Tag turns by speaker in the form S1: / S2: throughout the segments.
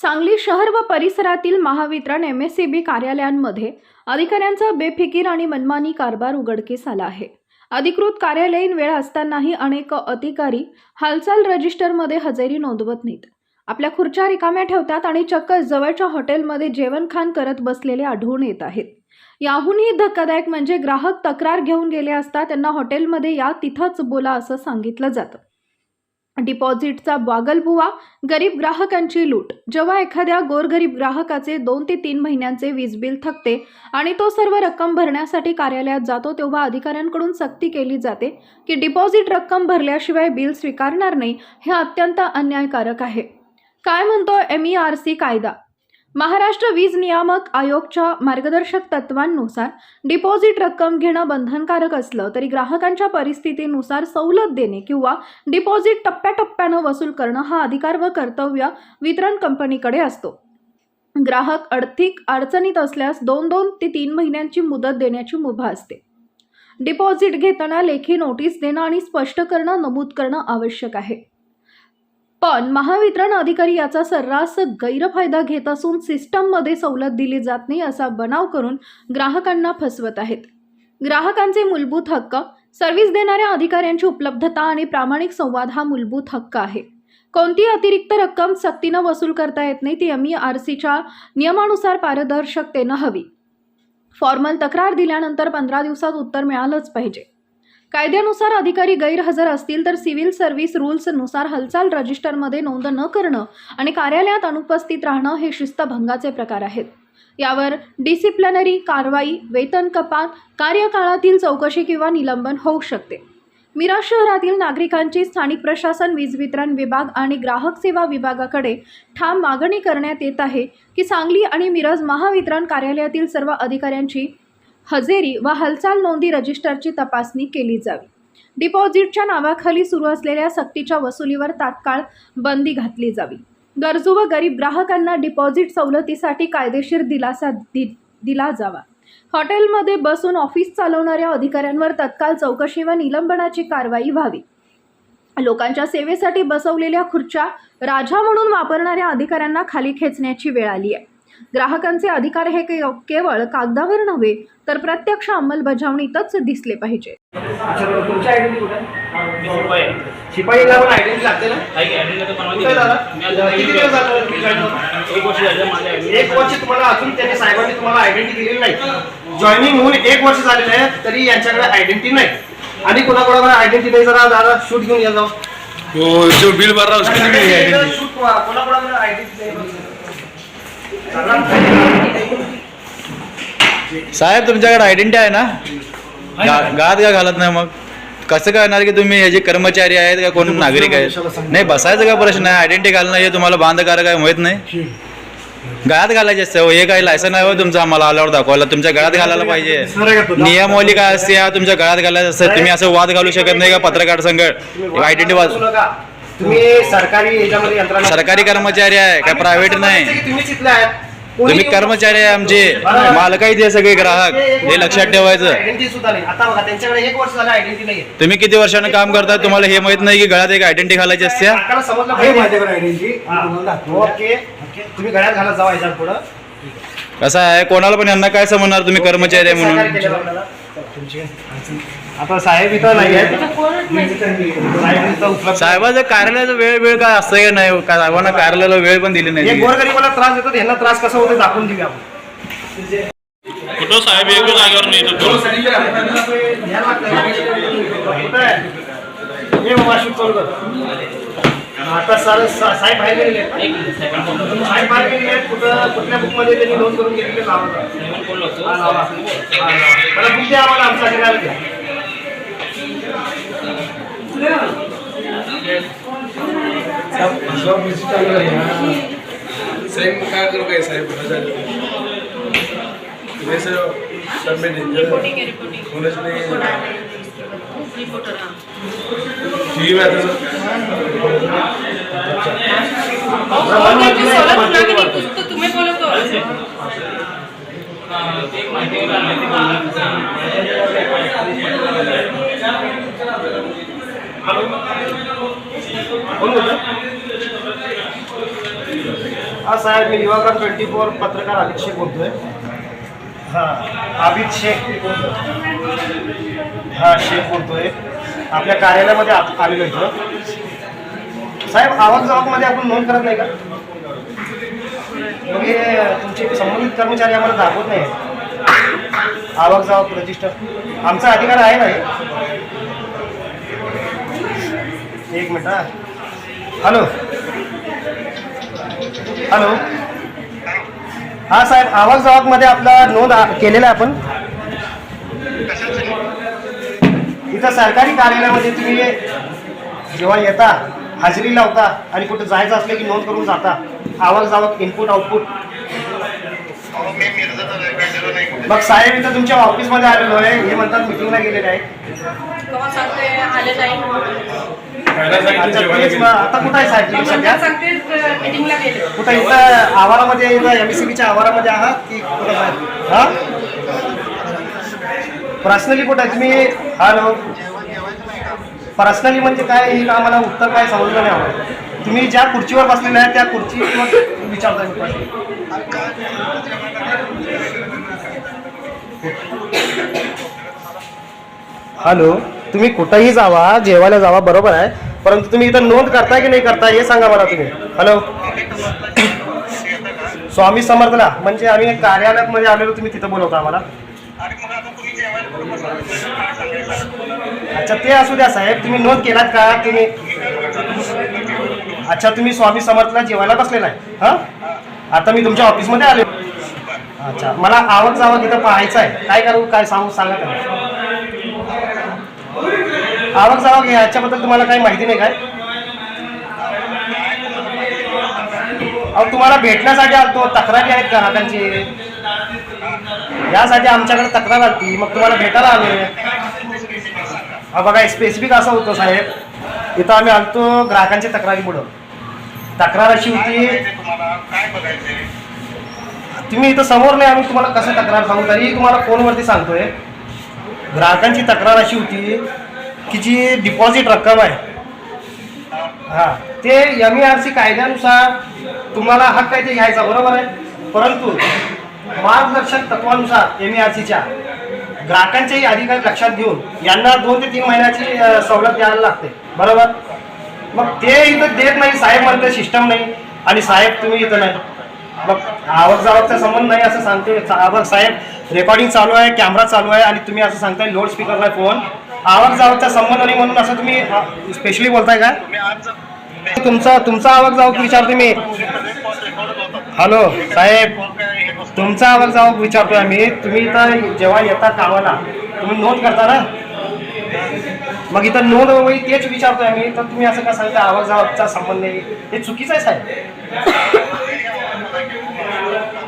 S1: सांगली शहर व परिसरातील Mahavitaran M S E B कार्यालयांमध्ये अधिकाऱ्यांचा बेफिकीर आणि मनमानी कारभार उघडकीस आला आहे. अधिकृत कार्यालयीन वेळ असतानाही अनेक अधिकारी हालचाल रजिस्टरमध्ये हजेरी नोंदवत नाहीत. आपल्या खुर्च्या रिकाम्या ठेवतात आणि चक्क जवळच्या हॉटेलमध्ये जेवणखान करत बसलेले आढळून येत आहेत. याहूनही धक्कादायक म्हणजे ग्राहक तक्रार घेऊन गेले असता त्यांना हॉटेलमध्ये या तिथंच बोला असं सांगितलं जातं. डिपॉझिटचा बागलबुवा गरीब ग्राहकांची लूट. जेव्हा एखाद्या गोरगरीब ग्राहकाचे दोन ते तीन महिन्यांचे वीज बिल थकते आणि तो सर्व रक्कम भरण्यासाठी कार्यालयात जातो तेव्हा अधिकाऱ्यांकडून सक्ती केली जाते की डिपॉझिट रक्कम भरल्याशिवाय बिल स्वीकारणार नाही हे अत्यंत अन्यायकारक आहे. काय म्हणतो एम ई आर सी कायदा? महाराष्ट्र वीज नियामक आयोगच्या मार्गदर्शक तत्वांनुसार डिपॉझिट रक्कम घेणं बंधनकारक असलं तरी ग्राहकांच्या परिस्थितीनुसार सवलत देणे किंवा डिपॉझिट टप्प्याटप्प्यानं वसूल करणं हा अधिकार व कर्तव्य वितरण कंपनीकडे असतो. ग्राहक आर्थिक अडचणीत असल्यास दोन दोन ते तीन महिन्यांची मुदत देण्याची मुभा असते. डिपॉझिट घेताना लेखी नोटीस देणं आणि स्पष्ट करणं नमूद करणं आवश्यक आहे. पण महावितरण अधिकारी याचा सर्रास गैरफायदा घेत असून सिस्टममध्ये सवलत दिली जात नाही असा बनाव करून ग्राहकांना फसवत आहेत. ग्राहकांचे मूलभूत हक्क सर्व्हिस देणाऱ्या अधिकाऱ्यांची उपलब्धता आणि प्रामाणिक संवाद हा मूलभूत हक्क आहे. कोणती अतिरिक्त रक्कम सक्तीनं वसूल करता येत नाही ती एम आर सीच्या नियमानुसार पारदर्शकतेनं हवी. फॉर्मल तक्रार दिल्यानंतर पंधरा दिवसात उत्तर मिळालंच पाहिजे. कायद्यानुसार अधिकारी गैरहजर असतील तर सिव्हिल सर्व्हिस रूल्सनुसार हालचाल रजिस्टरमध्ये नोंद न करणं आणि कार्यालयात अनुपस्थित राहणं हे शिस्तभंगाचे प्रकार आहेत. यावर डिसिप्लिनरी कारवाई वेतन कपात कार्यकाळातील चौकशी किंवा निलंबन होऊ शकते. मिराज शहरातील नागरिकांची स्थानिक प्रशासन वीज वितरण विभाग आणि ग्राहक सेवा विभागाकडे ठाम मागणी करण्यात येत आहे की सांगली आणि मिरज महावितरण कार्यालयातील सर्व अधिकाऱ्यांची हजेरी व हालचाल नोंदी रजिस्टरची तपासणी केली जावी. डिपॉझिटच्या नावाखाली सुरू असलेल्या सक्तीच्या वसुलीवर तात्काळ बंदी घातली जावी. गरजू व गरीब ग्राहकांना डिपॉझिट सवलतीसाठी कायदेशीर दिलासा दि दिला जावा. हॉटेलमध्ये बसून ऑफिस चालवणाऱ्या अधिकाऱ्यांवर तत्काळ चौकशी व निलंबनाची कारवाई व्हावी. लोकांच्या सेवेसाठी बसवलेल्या खुर्च्या राजा म्हणून वापरणाऱ्या अधिकाऱ्यांना खाली खेचण्याची वेळ आली आहे. ग्राहकांचे अधिकार हे के- केवळ कागदावर नव्हे तर प्रत्यक्ष अंमलबजावणीतच दिसले पाहिजे?
S2: एक वर्ष
S3: तुम्हाला अजून त्यांनी साहेबांनी तुम्हाला आयडेंटिटी दिलेली नाही. जॉईनिंग होऊन एक वर्ष झालेलं आहे तरी यांच्याकडे आयडेंटिटी नाही. आणि कोणाकोणाकडे आयडेंटिटी नाही? जरा दादा शूट घेऊन या जाऊ.
S4: बिल है है
S3: शूट कोणाकोणाकडे आयडेंटिटी नाही?
S4: साहेब तुमच्याकडे आयडेंटिटी आहे ना? गात का घालत नाही मग? कसं कळणार की तुम्ही हे जे कर्मचारी आहेत का कोण नागरिक आहेत? नाही बसायचं काय प्रश्न आहे आयडेंटिटी घालणं हे तुम्हाला बांधकारक काय माहीत नाही. गळ्यात घालायचे असते हो. काही लायसन आहे हो तुमचं? आम्हाला आल्यावर दाखवायला. तुमच्या गळ्यात घालायला पाहिजे. नियमावली काय असते तुमच्या गळ्यात घालायचं असतं. तुम्ही असं वाद घालू शकत नाही का पत्रकार संकट आयडेंटिटी वाद.
S3: तुम्ही सरकारी याच्यामध्ये यंत्रणा
S4: सरकारी कर्मचारी आहे काय प्रायव्हेट नाही?
S3: तुम्ही तिथले
S4: कर्मचारी आहे आमचे. मालक आहे ते सगळे ग्राहक. हे लक्षात ठेवायचं.
S3: आयडेंटिटी सुद्धा नाही. आता बघा त्यांच्याकडे एक वर्ष झालं आयडेंटिटी नाही
S4: तुम्ही किती वर्षानं काम करता तुम्हाला हे माहीत नाही की गळ्यात एक आयडेंटिटी घालायची असते?
S3: काकाला समजलं
S5: आहे
S3: पाहिजे.
S5: माझ्याकडे आयडेंटिटी
S3: हा. ओके. ओके. तुम्ही गळ्यात घालत जावा याच्या पुढं.
S4: कसं आहे? कोणाला पण यांना काय समजणार? तुम्ही कर्मचारी आहे म्हणून.
S3: आता साहेब इथं नाही आहेत
S4: साहेबाचं कार्यालयाचा वेळ वेळ काय असतं का नाही का साहेबांना कार्यालयाला वेळ पण दिली
S3: एक
S4: नाही
S3: गोरगरीबाला त्रास देतात यांना त्रास कसा होतो दाखवून देऊया आपण
S2: कुठं साहेब एक जागेवर नाही
S3: आहे? आता सर साहेब बाहेर गेलेले
S2: मिनिट, साहेब
S3: बाहेर गेलेले. कुठं कुठल्या बुकमध्ये त्यांनी नोंद करून घेतलेले नाव होतं.
S2: साहेबांना फोन लावतो.
S3: हा, लावा. हा, लावा. मला बुक द्या आम्हाला द्या.
S6: साहेब काय करू काय साहेब वैसे सब में डेंजर होने से नहीं ठीक है? आता
S7: तुम्ही बोलतो
S2: एक माहिती घ्यायला आली होती मला.
S3: कोण बोलतं? हा साहेब मी युवाग्राम ट्वेंटी फोर पत्रकार अभित शेख बोलतोय. हां अभित शेख हां शेख बोलतोय. आपल्या कार्यालयामध्ये आ- आलेलो इथं साहेब आवक जावकमध्ये आपण नोंद करत नाही का? मग हे तुमचे संबंधित कर्मचारी आम्हाला दाखवत नाही आवक जावक रजिस्टर आमचा अधिकार आहे ना हे? एक मिनिट हा. हॅलो हॅलो हा साहेब आवाजमध्ये आपला नोंद केलेला आहे आपण. इथं सरकारी कार्यालयामध्ये तुम्ही जेव्हा येता हजेरी लावता आणि कुठं जायचं असलं की नोंद करून जाता आवाज जावक इनपुट आउटपुट मग साहेब इथं तुमच्या ऑफिसमध्ये आलेलो आहे. हे म्हणतात मिटिंगला गेलेले आहे. आता कुठं आहे साहेब? सध्या?
S7: सांगते मीटिंगला गेले.
S3: कुठं इथं आवारामध्ये इथं एम सी बीच्या आवारामध्ये आहात की कुठं हा? पर्सनली कुठं आहे? तुम्ही हॅलो? पर्सनली म्हणजे काय? हे आम्हाला उत्तर काय समजलं नाही आम्हाला? तुम्ही ज्या खुर्चीवर बसलेले आहे त्या खुर्चीवर प्रश्न. हॅलो तुम्ही कुठंही जावा जेवायला जावा बरोबर आहे. परंतु तुम्ही इथं नोंद करताय की नाही करताय हे सांगा मला तुम्ही. हॅलो. स्वामी समर्थला म्हणजे आम्ही कार्यालयामध्ये आलेलो तुम्ही तिथं बोलवता आम्हाला. अच्छा ते असू द्या साहेब तुम्ही नोंद केलात का? तुम्ही अच्छा तुम्ही स्वामी समर्थला जेवायला बसलेला आहे. हा? आता मी तुमच्या ऑफिसमध्ये आले अच्छा. मला आवक जावक इथं पाहायचं आहे. काय करू काय सांगू सांगा त्याला आवक जावक याच्याबद्दल तुम्हाला काही माहिती नाही काय? अहो तुम्हाला भेटण्यासाठी आलतो तक्रारी आहेत ग्राहकांची. यासाठी आमच्याकडे तक्रार आली मग तुम्हाला भेटायला आले हा बघा स्पेसिफिक असं होतं साहेब. इथं आम्ही आलतो ग्राहकांची तक्रारी पुढं तक्रार अशी होती तुम्ही इथं समोर नाही आम्ही तुम्हाला कसं तक्रार सांगू? तरी तुम्हाला फोनवरती सांगतोय. ग्राहकांची तक्रार अशी होती की जी डिपॉझिट रक्कम आहे. हा ते एम आर सी कायद्यानुसार तुम्हाला हक्क आहे ते घ्यायचा बरोबर आहे? परंतु मार्गदर्शक तत्वानुसार एम आर सीच्या ग्राहकांचेही अधिकार लक्षात घेऊन यांना दोन ते तीन महिन्याची सवलत द्यायला लागते बरोबर? मग ते इथं देत नाही साहेब म्हणते सिस्टम नाही. आणि साहेब तुम्ही इथं नाही. मग आवक जावकचा संबंध नाही असं सांगते. आवक साहेब रेकॉर्डिंग चालू आहे कॅमेरा चालू आहे आणि तुम्ही असं सांगताय लोड स्पीकर नाही फोन आवक जावकचा संबंध नाही म्हणून असं तुम्ही स्पेशली बोलताय का? तुमचा तुमचा आवक जावक विचारतो मी. हॅलो साहेब तुमचा आवक जावक विचारतोय आम्ही. तुम्ही इथं जेव्हा येता कामाला तुम्ही नोंद करता ना? मग इथं नोंद वही तेच विचारतोय आम्ही. तर तुम्ही असं का सांगता आवक जावकचा संबंध नाही? हे चुकीचं आहे साहेब.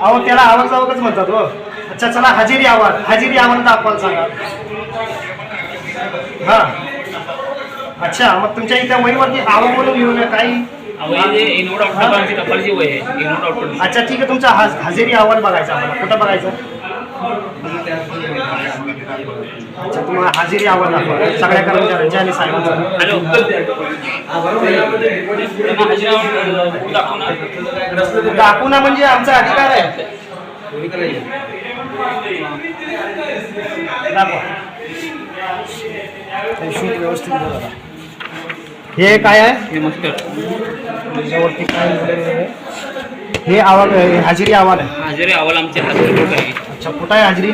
S3: अहो त्याला आवक जावकच म्हणतात हो. अच्छा चला हजेरी आवाज. हजेरी आवाज दाखवाल सांगा. हा. अच्छा मग तुमच्या इथे वहीवरती आवक म्हणून लिहून काही?
S2: आहे. इनोड आउटपुट
S3: अच्छा ठीक आहे तुमचा हज हजेरी अहवाल बघायचा आम्हाला. कुठं बघायचं? अच्छा तुम्हाला हजेरी अहवाल दाखवा. सगळ्या कर्मचाऱ्यांच्या आणि साहेबांचा.
S2: हॅलो. दाखव ना
S3: दाखवू ना म्हणजे आमचा अधिकार आहे. दाखवा. हे व्यवस्थित. हे काय आहे? हे हे हजेरी अहवाल आहे.
S2: हजेरी अहवाल आमचे
S3: अच्छा कुठं आहे हाजरी?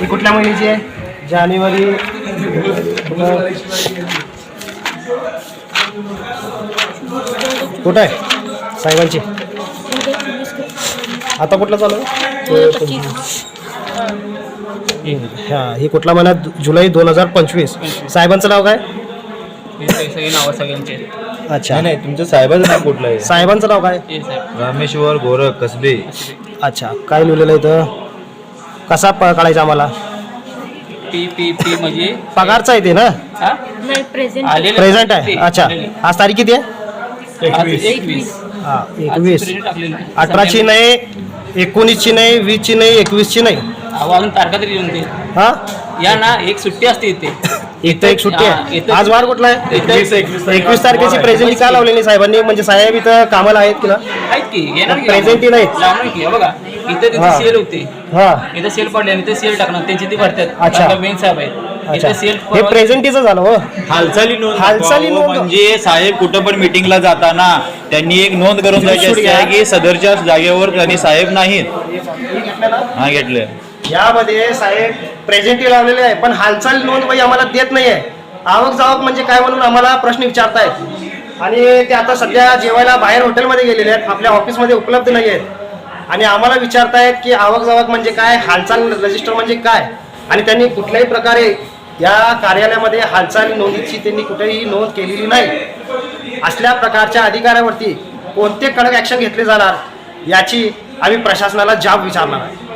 S3: ही कुठल्या महिन्याची आहे? जानेवारी कुठं आहे? साहेबांची आता कुठलं चालू आहे? हा ही कुठला महिना? जुलै दोन हजार पंचवीस. साहेबांचं नाव काय?
S2: हे सगळे नावं सगळ्यांचे
S3: अच्छा.
S5: नाही तुमच्या साहेबाचं नाव कुठलं आहे?
S3: साहेबांचं नाव काय?
S2: हे
S5: रामेश्वर गोरख कसबे.
S3: अच्छा काय लिहिलेलं आहे इथं? कसा प काढायचा आम्हाला?
S2: पी पी पी म्हणजे?
S3: पगारचा आहे ते ना?
S2: हा?
S8: नाही प्रेझेंट
S2: आलेलं?
S3: प्रेझेंट आहे.
S2: ते,
S3: अच्छा.
S2: आलेलं.
S3: आज तारीख किती आहे?
S2: आज एकवीस.
S3: हा
S2: आज
S3: एकवीस
S2: प्रिंट टाकलेलं आहे.
S3: अठराची नाही एकोणीसची नाही वीसची नाही एकवीसची नाही.
S2: अहो, अजून तारखा तरी येऊन ते
S3: हा?
S2: या ना एक सुट्टी असते इथे.
S3: एक तर एक सुट्टी
S2: हा,
S3: आहे
S2: इथं-
S3: आज वार कुठला आहे?
S2: एकवीस- एकवीस तारीख.
S3: एकवीस तारखेची प्रेझेंटी का लावलेली साहेबांनी? म्हणजे साहेब इथं कामाला आहेत की ना?
S2: आहेत की. येणार की?
S3: Present ही नाहीत.
S2: लावणार की. हे बघा इथे तिथे
S3: हा.
S2: सेल होते.
S3: हा.
S2: इथं सेल पडले आणि इथे सेल टाकणार. त्यांची ती भरतात. मेन साहेब आहेत. इथे
S3: हे प्रेझेंटीचं झालं हो.
S4: हालचाली नोंद
S3: हालचाली. नोंद.
S4: म्हणजे साहेब कुठं पण मिटिंगला जाताना त्यांनी एक नोंद करून द्यायची असते आहे की सदरच्या जागेवर त्यांनी साहेब नाहीत. हा घेतले.
S3: यामध्ये साहेब प्रेझेंटी लावलेले आहे पण हालचाल नोंद बाई आम्हाला देत नाहीये. आवक जावक म्हणजे काय म्हणून आम्हाला प्रश्न विचारतायत. आणि ते आता सध्या जेवायला बाहेर हॉटेलमध्ये गेलेले आहेत आपल्या ऑफिसमध्ये उपलब्ध नाही आहेत आणि आम्हाला विचारतायत की आवक जावक म्हणजे काय हालचाल रजिस्टर म्हणजे काय? आणि त्यांनी कुठल्याही प्रकारे या कार्यालयामध्ये हालचाल नोंदीची त्यांनी कुठेही नोंद केलेली नाही. असल्या प्रकारच्या अधिकाऱ्यावरती कोणते कडक ॲक्शन घेतले जाणार याची आम्ही प्रशासनाला जाब विचारणार आहे